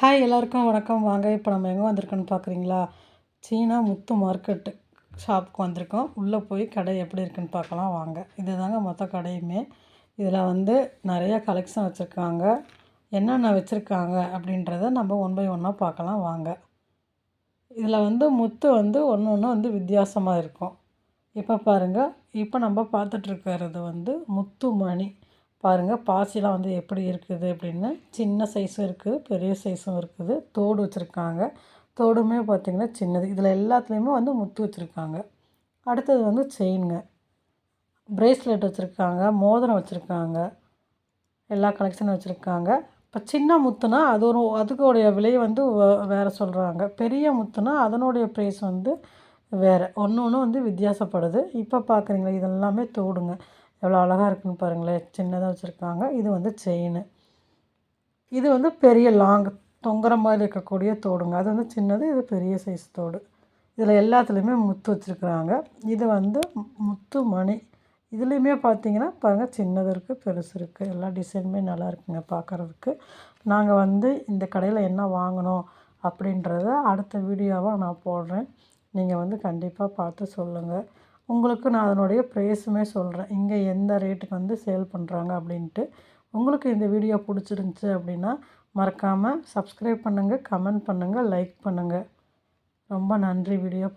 Hi எல்லாருக்கும் வணக்கம். வாங்க இப்போ நம்ம எங்கே வந்திருக்கோன்னு பார்க்குறீங்களா சீனா முத்து மார்க்கெட்டு ஷாப்புக்கு வந்திருக்கோம். உள்ளே போய் கடை எப்படி இருக்குன்னு பார்க்கலாம். வாங்க. இது தாங்க மொத்த கடையுமே. இதில் வந்து நிறைய கலெக்ஷன் வச்சுருக்காங்க. என்னென்ன வச்சுருக்காங்க அப்படின்றத நம்ம ஒன் பை ஒன்னாக பார்க்கலாம். வாங்க. இதில் வந்து முத்து வந்து ஒன்று ஒன்று வந்து வித்தியாசமாக இருக்கும். இப்போ பாருங்கள் இப்போ நம்ம பார்த்துட்ருக்கிறது வந்து முத்து மணி பாருங்கள் பாசிலாம் வந்து எப்படி இருக்குது அப்படின்னு. சின்ன சைஸும் இருக்குது பெரிய சைஸும் இருக்குது. தோடு வச்சுருக்காங்க. தோடுமே பார்த்திங்கன்னா சின்னது. இதில் எல்லாத்துலேயுமே வந்து முத்து வச்சுருக்காங்க. அடுத்தது வந்து செயினுங்க ப்ரேஸ்லெட் வச்சுருக்காங்க மோதிரம் வச்சுருக்காங்க எல்லா கலெக்ஷனும் வச்சுருக்காங்க. இப்போ சின்ன முத்துனா அது ஒரு அதுக்குடைய விலை வந்து வேறு சொல்கிறாங்க பெரிய முத்துனா அதனுடைய ப்ரைஸ் வந்து வேறு. ஒன்று ஒன்று வந்து வித்தியாசப்படுது. இப்போ பார்க்குறீங்களா இதெல்லாமே தோடுங்க. எவ்வளோ அழகாக இருக்குன்னு பாருங்களேன் சின்னதாக வச்சுருக்காங்க. இது வந்து செயின் இது வந்து பெரிய லாங் தொங்குற மாதிரி இருக்கக்கூடிய தோடுங்க. அது வந்து சின்னது இது பெரிய சைஸ் தோடு. இதில் எல்லாத்துலேயுமே முத்து வச்சுருக்குறாங்க. இது வந்து முத்து மணி. இதுலேயுமே பார்த்தீங்கன்னா பாருங்கள் சின்னது இருக்குது பெருசு இருக்குது எல்லா டிசைனுமே நல்லா இருக்குங்க பார்க்குறதுக்கு நாங்கள் வந்து இந்த கடையில் என்ன வாங்கினோம் அப்படின்றத அடுத்த வீடியோவாக நான் போடுறேன். நீங்கள் வந்து கண்டிப்பாக பார்த்து சொல்லுங்கள் உங்களுக்கு நான் அதனுடைய ப்ரைஸுமே சொல்கிறேன் இங்கே எந்த ரேட்டுக்கு வந்து சேல் பண்ணுறாங்க அப்படின்ட்டு. உங்களுக்கு இந்த வீடியோ பிடிச்சிருந்துச்சி அப்படின்னா மறக்காமல் சப்ஸ்கிரைப் பண்ணுங்கள் கமெண்ட் பண்ணுங்கள் லைக் பண்ணுங்கள் ரொம்ப நன்றி வீடியோ பா